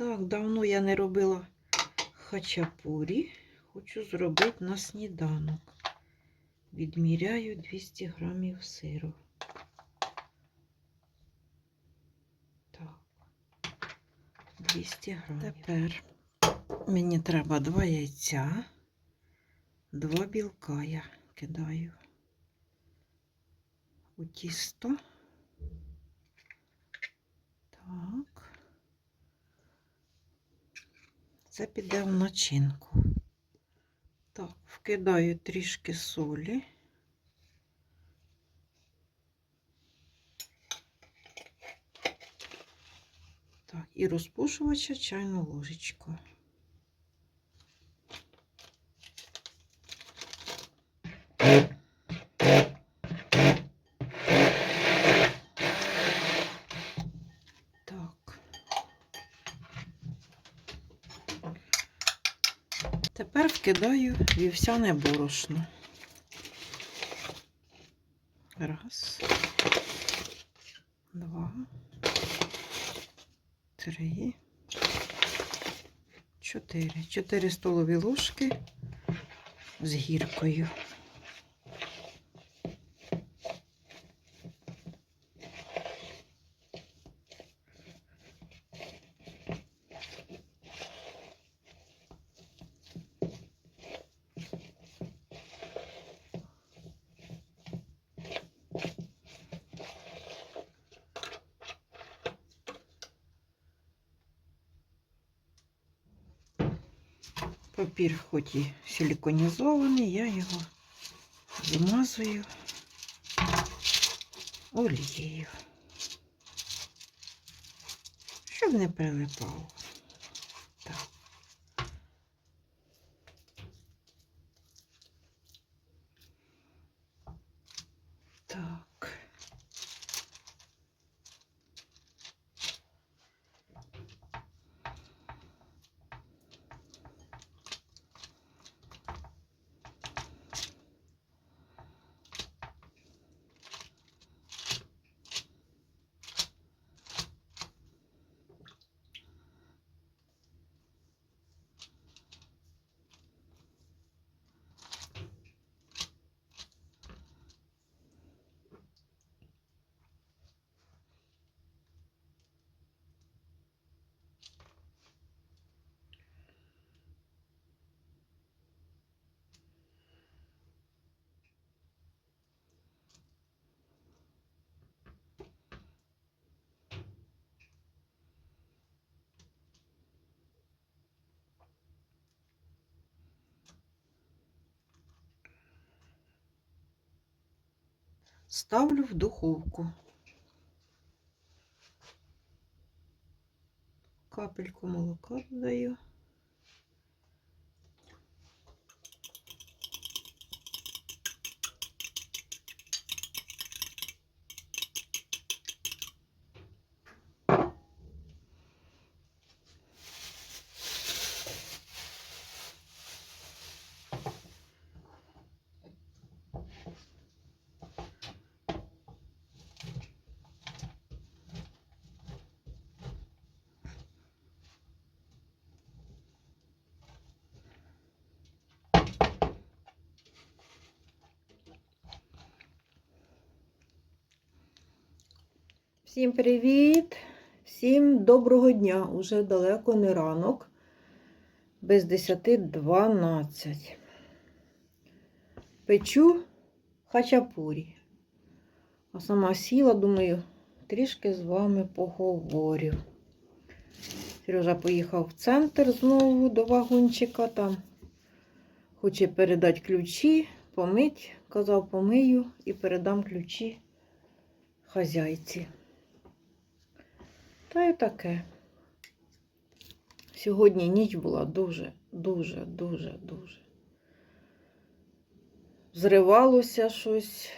Так, давно я не робила хачапурі. Хочу зробити на сніданок. Відміряю 200 грамів сиру. Так. 200 грамів. Тепер мені треба два яйця, два білка я кидаю у тісто. Так. Це піде в начинку. Так, вкидаю трішки солі. Так, і розпушувача чайну ложечку. Так. Вкидаю вівсяне борошно. Раз, два, три, чотири. Чотири столові ложки з гіркою. Папір хоч і силіконізований, я його замазую олією, щоб не прилипало. Так. Так. Ставлю в духовку. Капельку молока додаю. Всім привіт! Всім доброго дня! Уже далеко не ранок, без 10.12. Печу хачапурі. А сама сіла, думаю, трішки з вами поговорю. Сережа поїхав в центр знову до вагончика там. Хоче передати ключі, помить. Казав, помию і передам ключі хазяйці. Та й таке. Сьогодні ніч була дуже, дуже, дуже, дуже. Зривалося щось,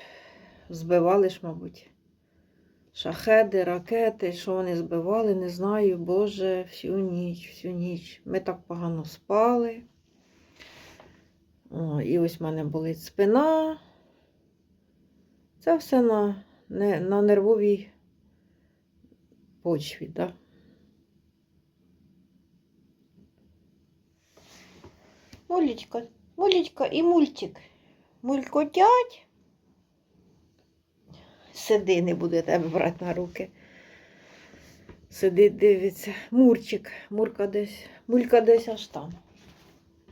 збивали ж, мабуть. Шахеди, ракети, що вони збивали, не знаю, Боже, всю ніч, всю ніч. Ми так погано спали. О, і ось в мене болить спина. Це все на, на нервовій почві, да? Мулечка, мулечка і мультик. Мулькотять. Сиди, не буде тебе брати на руки. Сидить, дивиться. Мурчик, мурка десь, мулька десь аж там.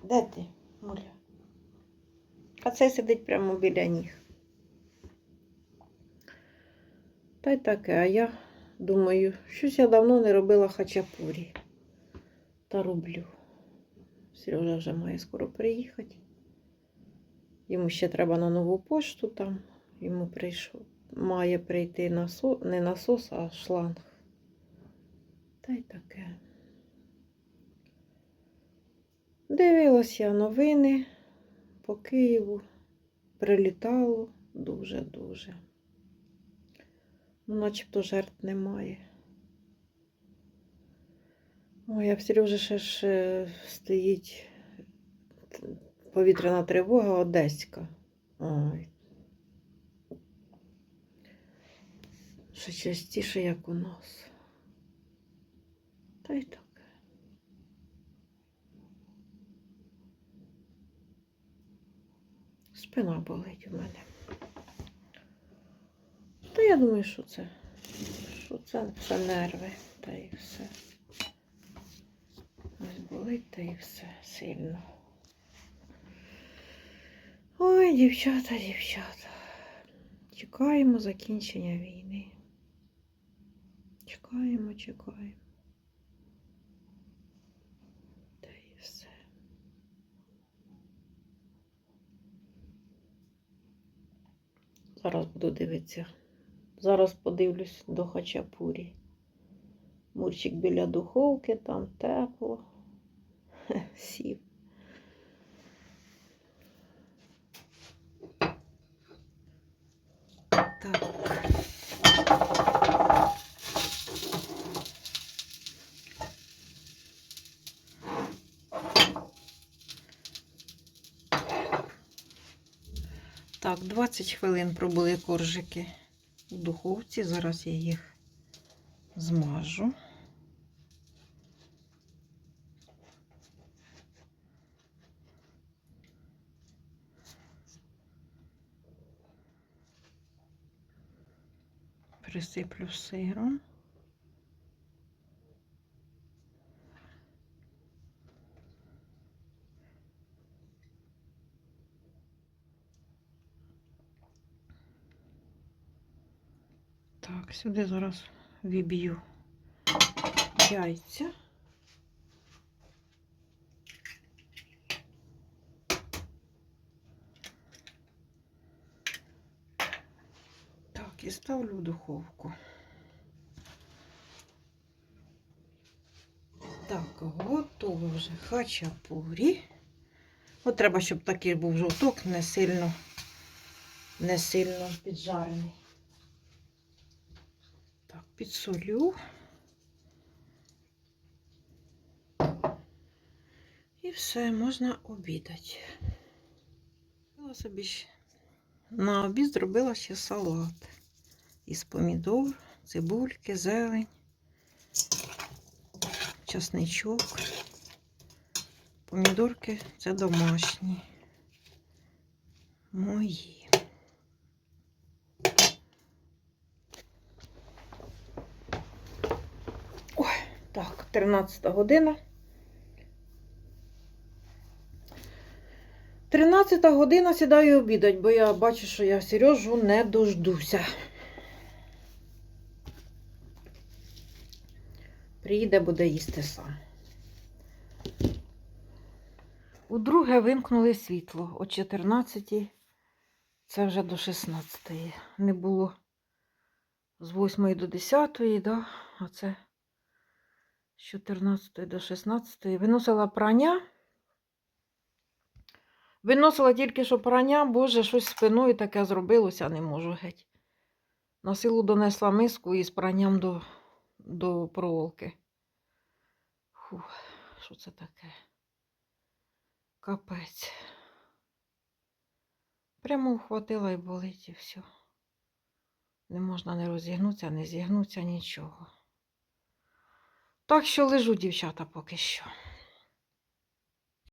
Де ти, муля? А це сидить прямо біля ніг. Та й таке, а я думаю, щось я давно не робила хачапурі. Та роблю. Сережа вже має скоро приїхати. Йому ще треба на нову пошту там. Йому прийшов. Має прийти насос, не насос, а шланг. Та й таке. Дивилась я новини по Києву. Прилітало дуже-дуже. Ну, начебто жертв немає. Ой, а в Сережі ще ж е, стоїть повітряна тривога Одеська. Ой. Ще частіше, як у нас. Та й так. Спина болить у мене. Я думаю, що це. Що це, це нерви, та і все. Ось болить, та і все сильно. Ой, дівчата, дівчата. Чекаємо закінчення війни. Чекаємо, чекаємо. Та і все. Зараз буду дивитися. Зараз подивлюсь до хачапурі. Мурчик біля духовки, там тепло. Хе, Сів. Так. Так, 20 хвилин пробули коржики в духовці. Зараз я їх змажу. Присиплю сиром. Сюди зараз віб'ю яйця. Так, і ставлю в духовку. Так, готово вже хачапурі. От треба, щоб такий був жовток, не сильно, не сильно піджарений. Підсолю. І все, можна обідати. Собі на обід зробила ще салат із помідор, цибульки, зелень, часничок. Помідорки це домашні. Мої. Ой, так, 13 година. 13 година сідаю обідать, бо я бачу, що я Сережу не дождуся. Приїде, буде їсти сам. Удруге вимкнули світло о 14 це вже до 16 Не було з 8 до 10, да? а це з 14 до 16. Виносила прання. Виносила тільки що прання, боже, щось спиною таке зробилося, не можу геть. На силу донесла миску із пранням до, до проволоки. Фух, що це таке? Капець. Прямо вхватила і болить, і все. Не можна не розігнутися, не зігнутися, нічого. Так що лежу, дівчата, поки що.